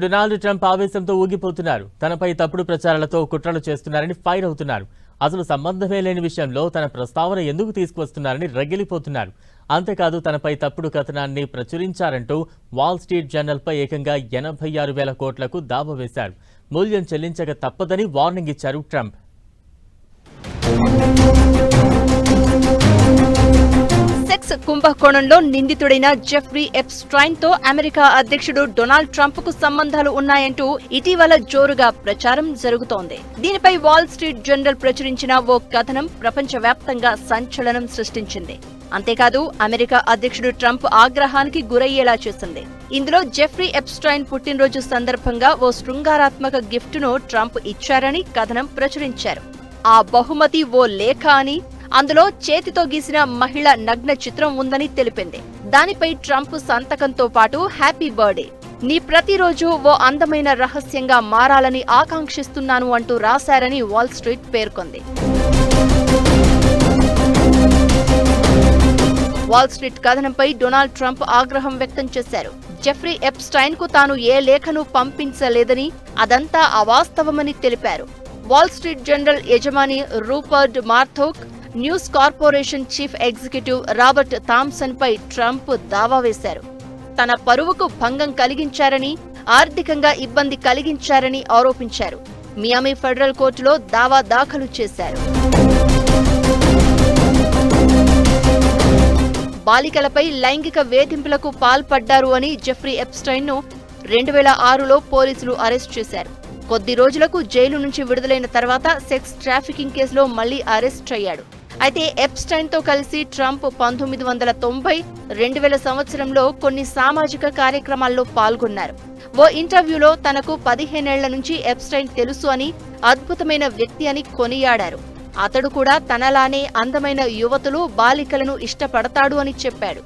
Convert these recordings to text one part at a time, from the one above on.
Donald Trump ఆవేశంతో ఊగిపోతున్నారు. తనపై తప్పుడు ప్రచారాలతో కుట్రలు చేస్తున్నారని ఫైర్ అవుతున్నారు. అసలు సంబంధమే లేని విషయంలో తన ప్రస్తావన ఎందుకు తీసుకువస్తున్నారని రగిలిపోతున్నారు. అంతేకాదు తనపై తప్పుడు కథనాన్ని ప్రచురించారంటూ వాల్ స్ట్రీట్ జర్నల్పై ఏకంగా ఎనభై ఆరు వేల కోట్లకు దావా వేశారు. మూల్యం చెల్లించక తప్పదని వార్నింగ్ ఇచ్చారు ట్రంప్. కుంభకోణంలో నిందితుడైన జెఫ్రీ ఎప్స్ట్రైన్తో అమెరికా అధ్యక్షుడు డొనాల్డ్ ట్రంప్కు సంబంధాలు ఉన్నాయంటూ ఇటీవల జోరుగా ప్రచారం జరుగుతోంది. దీనిపై వాల్ స్ట్రీట్ జర్నల్ ప్రచురించిన ఓ కథనం ప్రపంచవ్యాప్తంగా సంచలనం సృష్టించింది. అంతేకాదు అమెరికా అధ్యక్షుడు ట్రంప్ ఆగ్రహానికి గురయ్యేలా చేసింది. ఇందులో జెఫ్రీ ఎప్స్టైన్ పుట్టినరోజు సందర్భంగా ఓ శృంగారాత్మక గిఫ్ట్ను ట్రంప్ ఇచ్చారని కథనం ప్రచురించారు. ఆ బహుమతి ఓ లేఖ అని అందులో చేతితో గీసిన మహిళ నగ్న చిత్రం ఉందని తెలిపింది. దానిపై ట్రంప్ సంతకంతో పాటు హ్యాపీ బర్త్డే. నీ ప్రతిరోజు ఓ అందమైన రహస్యంగా మారాలని ఆకాంక్షిస్తున్నాను అంటూ రాశారని వాల్ స్ట్రీట్ పేర్కొంది. వాల్ స్ట్రీట్ కథనంపై డొనాల్డ్ ట్రంప్ ఆగ్రహం వ్యక్తం చేశారు. జెఫ్రీ ఎప్స్టైన్కు తాను ఏ లేఖను పంపించలేదని అదంతా అవాస్తవమని తెలిపారు. వాల్ స్ట్రీట్ జనరల్ యజమాని Rupert Murdoch News Corporation chief executive Robert Thomson పై ట్రంప్ దావా వేశారు. తన పరువుకు భంగం కలిగించారని ఆర్థికంగా ఇబ్బంది కలిగించారని ఆరోపించారు. మియామి ఫెడరల్ కోర్టులో దావా దాఖలు చేశారు. బాలికలపై లైంగిక వేధింపులకు పాల్పడ్డారు అని జెఫ్రీ ఎప్స్టైన్ను రెండు వేల ఆరులో పోలీసులు అరెస్ట్ చేశారు. కొద్ది రోజులకు జైలు నుంచి విడుదలైన తర్వాత సెక్స్ ట్రాఫికింగ్ కేసులో మళ్ళీ అరెస్ట్ అయ్యాడు. అయితే ఎప్స్టైన్తో కలిసి ట్రంప్ పంతొమ్మిది వందల తొంభై రెండు వేల సంవత్సరంలో కొన్ని సామాజిక కార్యక్రమాల్లో పాల్గొన్నారు. ఓ ఇంటర్వ్యూలో తనకు పదిహేనేళ్ళ నుంచి ఎప్స్టైన్ తెలుసు అని అద్భుతమైన వ్యక్తి అని కొనియాడారు. అతడు కూడా తనలానే అందమైన యువతులు బాలికలను ఇష్టపడతాడు అని చెప్పాడు.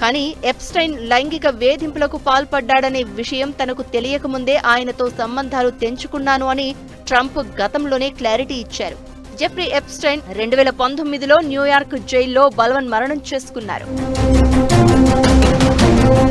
కానీ ఎప్స్టైన్ లైంగిక వేధింపులకు పాల్పడ్డాడనే విషయం తనకు తెలియకముందే ఆయనతో సంబంధాలు తెంచుకున్నాను అని ట్రంప్ గతంలోనే క్లారిటీ ఇచ్చారు. జెఫ్రీ ఎప్స్టైన్ రెండు వేల పంతొమ్మిదిలో న్యూయార్క్ జైల్లో బలవన్ మరణం చేసుకున్నారు.